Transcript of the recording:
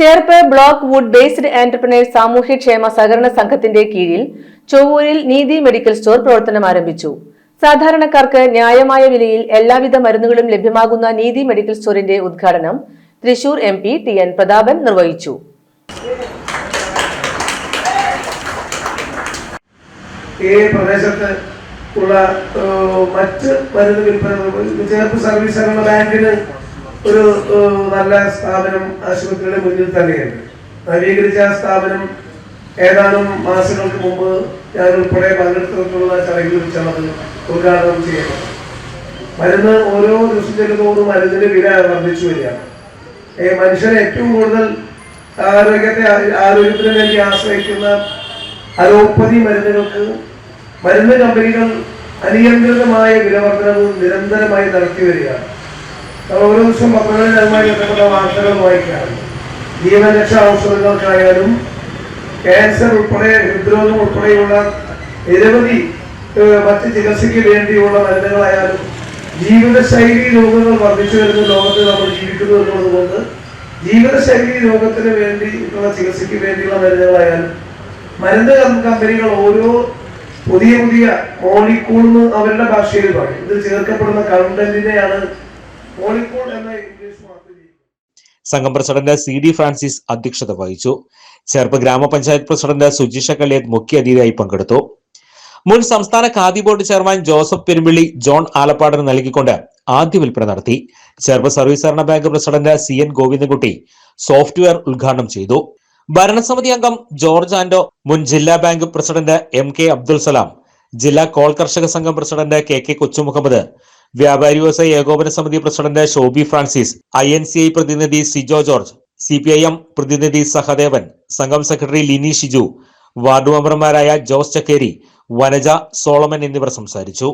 Cherpu block wood based entrepreneurs സാമൂഹ്യക്ഷേമ സഹകരണ സംഘത്തിന്റെ കീഴിൽ ചൊവ്വൂരിൽ നീതി മെഡിക്കൽ സ്റ്റോർ പ്രവർത്തനം ആരംഭിച്ചു. സാധാരണക്കാർക്ക് ന്യായമായ വിലയിൽ എല്ലാവിധ മരുന്നുകളും ലഭ്യമാകുന്ന നീതി മെഡിക്കൽ സ്റ്റോറിന്റെ ഉദ്ഘാടനം Thrissur M P T N Prathapan നിർവഹിച്ചു. ഈ പ്രദേശത്ത് ഉള്ള മറ്റ് മരുന്ന് വിൽപ്പന ചേർപ്പ് സർവീസ് ബാങ്കിന് ഒരു നല്ല സ്ഥാപനം ആശുപത്രിയുടെ മുന്നിൽ തന്നെയുണ്ട്. നവീകരിച്ച സ്ഥാപനം ഏതാനും മാസങ്ങൾക്ക് മുമ്പ് ഞാൻ ഉൾപ്പെടെ പങ്കെടുത്തിട്ടുള്ള ചടങ്ങിൽ വെച്ചാണത് ഉദ്ഘാടനം ചെയ്യുന്നത് മരുന്ന് ഓരോ ദിവസം ചെല്ലുന്നതോടും മരുന്നിന്റെ വില വർദ്ധിച്ചു വരികയാണ്. മനുഷ്യരെ ഏറ്റവും കൂടുതൽ ആരോഗ്യത്തെ ആരോഗ്യത്തിന് വേണ്ടി ആശ്രയിക്കുന്ന അലോപ്പതി മരുന്നുകൾക്ക് മരുന്ന് കമ്പനികൾ അനിയന്ത്രിതമായ വിലവർദ്ധനവ് നിരന്തരമായി നടത്തി വരികയാണ്. ഓരോ ദിവസം അതുമായി ബന്ധപ്പെട്ട വാർത്തകൾ വായിക്കാറുണ്ട്. ജീവരക്ഷാ ഔഷധങ്ങൾക്കായാലും ക്യാൻസർ ഉൾപ്പെടെ ഹൃദ്രോഗം ഉൾപ്പെടെയുള്ള നിരവധി മറ്റ് ചികിത്സയ്ക്ക് വേണ്ടിയുള്ള മരുന്നുകളായാലും ജീവിതശൈലി രോഗങ്ങൾ വർദ്ധിച്ചു വരുന്ന ലോകത്ത് നമ്മൾ ജീവിക്കുന്നു എന്നുള്ളത് കൊണ്ട് ജീവിതശൈലി രോഗത്തിന് വേണ്ടി ഉള്ള ചികിത്സയ്ക്ക് വേണ്ടിയുള്ള മരുന്നുകളായാലും മരുന്ന് കമ്പനികൾ ഓരോ പുതിയ പുതിയ മോളിക്കൂൾ എന്ന് അവരുടെ ഭാഷയിൽ പറയും. ഇത് ചേർക്കപ്പെടുന്ന കണ്ടന്റിനെയാണ് എന്ന ഇംഗ്ലീഷ് സംഘം പ്രസിഡന്റ് സി ഡി ഫ്രാൻസിസ് അധ്യക്ഷത വഹിച്ചു. ചേർപ്പ് ഗ്രാമപഞ്ചായത്ത് പ്രസിഡന്റ് സുജിഷ കളിയത് മുഖ്യ അതിഥിയായി പങ്കെടുത്തു. മുൻ സംസ്ഥാന ഖാദി ബോർഡ് ചെയർമാൻ ജോസഫ് പെരുമ്പിള്ളി ജോൺ ആലപ്പാടിന് നൽകിക്കൊണ്ട് ആദ്യ വിൽപ്പന നടത്തി. ചേർപ്പ് സർവീസ് സഹകരണ bank president C N Govindankutty software ഉദ്ഘാടനം ചെയ്തു. ഭരണസമിതി അംഗം ജോർജ് ആൻഡോ മുൻ ജില്ലാ bank president M K Abdul Salam ജില്ലാ കോൾ കർഷക സംഘം പ്രസിഡന്റ് കെ കെ കൊച്ചുമുഹമ്മദ് വ്യാപാരി വ്യവസായ ഏകോപന സമിതി president Shobi Francis I N C I പ്രതിനിധി Sijo George C P I M പ്രതിനിധി സഹദേവൻ സംഘം സെക്രട്ടറി ലിനി ഷിജു വാർഡ് മെമ്പർമാരായ ജോസ് ചക്കേരി വനജ സോളമൻ എന്നിവർ സംസാരിച്ചു.